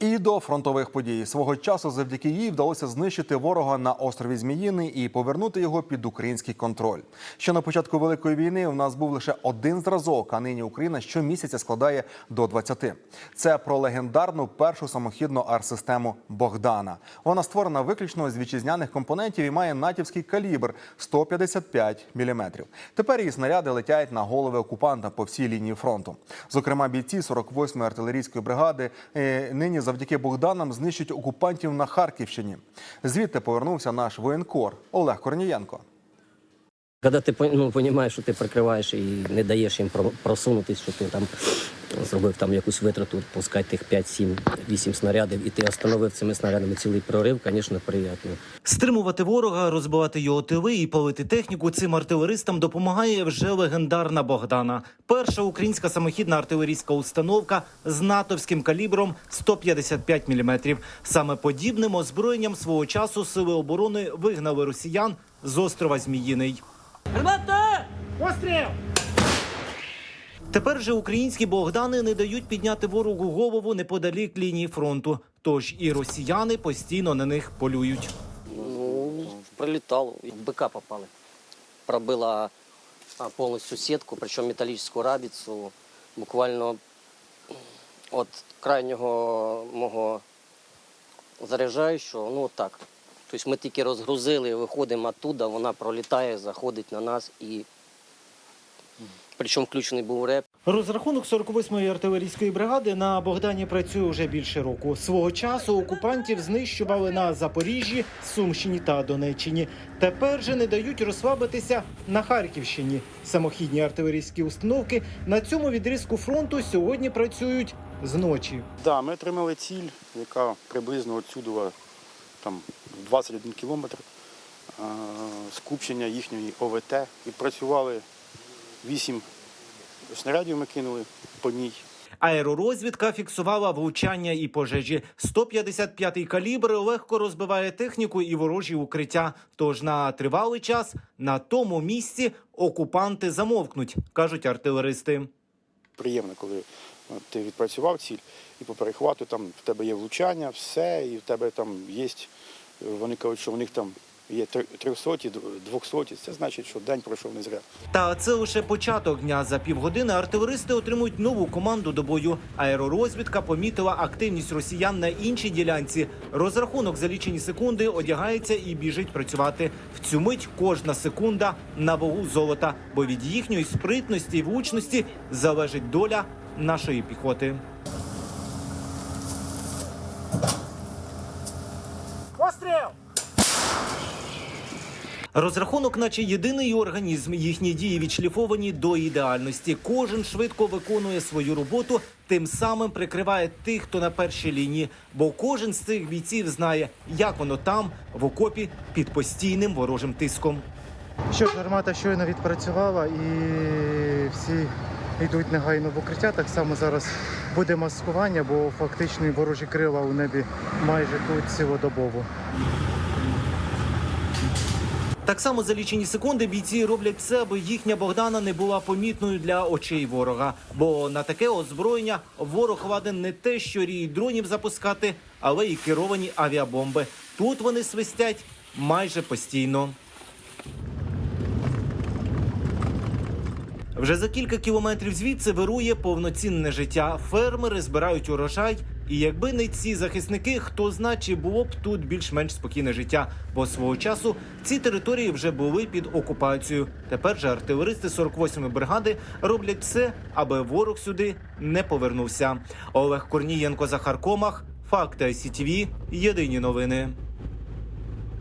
І до фронтових подій свого часу завдяки їй вдалося знищити ворога на острові Зміїний і повернути його під український контроль. Ще на початку великої війни у нас був лише один зразок, а нині Україна щомісяця складає до 20. Це про легендарну першу самохідну арт-систему Богдана. Вона створена виключно з вітчизняних компонентів і має натівський калібр 155 мм. Тепер її снаряди летять на голови окупанта по всій лінії фронту. Зокрема, бійці 48-ї артилерійської бригади е, нині завдяки Богданам знищить окупантів на Харківщині. Звідти повернувся наш воєнкор Олег Корнієнко. Коли ти ну, розумієш, що ти прикриваєш і не даєш їм просунутися, що ти там зробив там якусь витрату, пускай тих 5, 7, 8 снарядів, і ти остановив цими снарядами цілий прорив, звісно, приємно. Стримувати ворога, розбивати його тили і палити техніку цим артилеристам допомагає вже легендарна Богдана. Перша українська самохідна артилерійська установка з натовським калібром 155 мм. Саме подібним озброєнням свого часу сили оборони вигнали росіян з острова Зміїний. Тепер же українські Богдани не дають підняти ворогу голову неподалік лінії фронту. Тож і росіяни постійно на них полюють. Ну, прилітало, в бика попали. Пробила повністю сітку, причому металічну рабіцю, буквально от крайнього мого заряджаючого, ну так. Тобто ми тільки розгрузили, виходимо оттуда, вона пролітає, заходить на нас і. Причому включений був реп. Розрахунок 48-ї артилерійської бригади на Богдані працює вже більше року. Свого часу окупантів знищували на Запоріжжі, Сумщині та Донеччині. Тепер же не дають розслабитися на Харківщині. Самохідні артилерійські установки на цьому відрізку фронту сьогодні працюють зночі. Да, ми отримали ціль, яка приблизно отсюди там 21 кілометр скупчення їхньої ОВТ. Відпрацювали 8 снарядів ми кинули по ній. Аеророзвідка фіксувала влучання і пожежі. 155-й калібр легко розбиває техніку і ворожі укриття. Тож на тривалий час на тому місці окупанти замовкнуть, кажуть артилеристи. Приємно, коли е, ти відпрацював ціль і по перехвату там в тебе є влучання, все, і в тебе там є. Вони кажуть, що в них там є 300, 200. Це значить, що день пройшов не зря. Та це лише початок дня. За півгодини артилеристи отримують нову команду до бою. Аеророзвідка помітила активність росіян на іншій ділянці. Розрахунок за лічені секунди одягається і біжить працювати. В цю мить кожна секунда на вагу золота, бо від їхньої спритності і влучності залежить доля нашої піхоти. Розрахунок, наче єдиний організм, їхні дії відшліфовані до ідеальності. Кожен швидко виконує свою роботу, тим самим прикриває тих, хто на першій лінії. Бо кожен з цих бійців знає, як воно там, в окопі, під постійним ворожим тиском. Що ж, гармата щойно відпрацювала і всі йдуть негайно в укриття. Так само зараз буде маскування, бо фактично ворожі крила у небі майже тут цілодобово. Так само за лічені секунди бійці роблять все, аби їхня Богдана не була помітною для очей ворога. Бо на таке озброєння ворог ладен не те, що рій дронів запускати, але й керовані авіабомби. Тут вони свистять майже постійно. Вже за кілька кілометрів звідси вирує повноцінне життя. Фермери збирають урожай. І якби не ці захисники, хто зна, чи було б тут більш-менш спокійне життя. Бо свого часу ці території вже були під окупацією. Тепер же артилеристи 48-ї бригади роблять все, аби ворог сюди не повернувся. Олег Корнієнко, Захар Комах, Факти СІТВ, Єдині новини.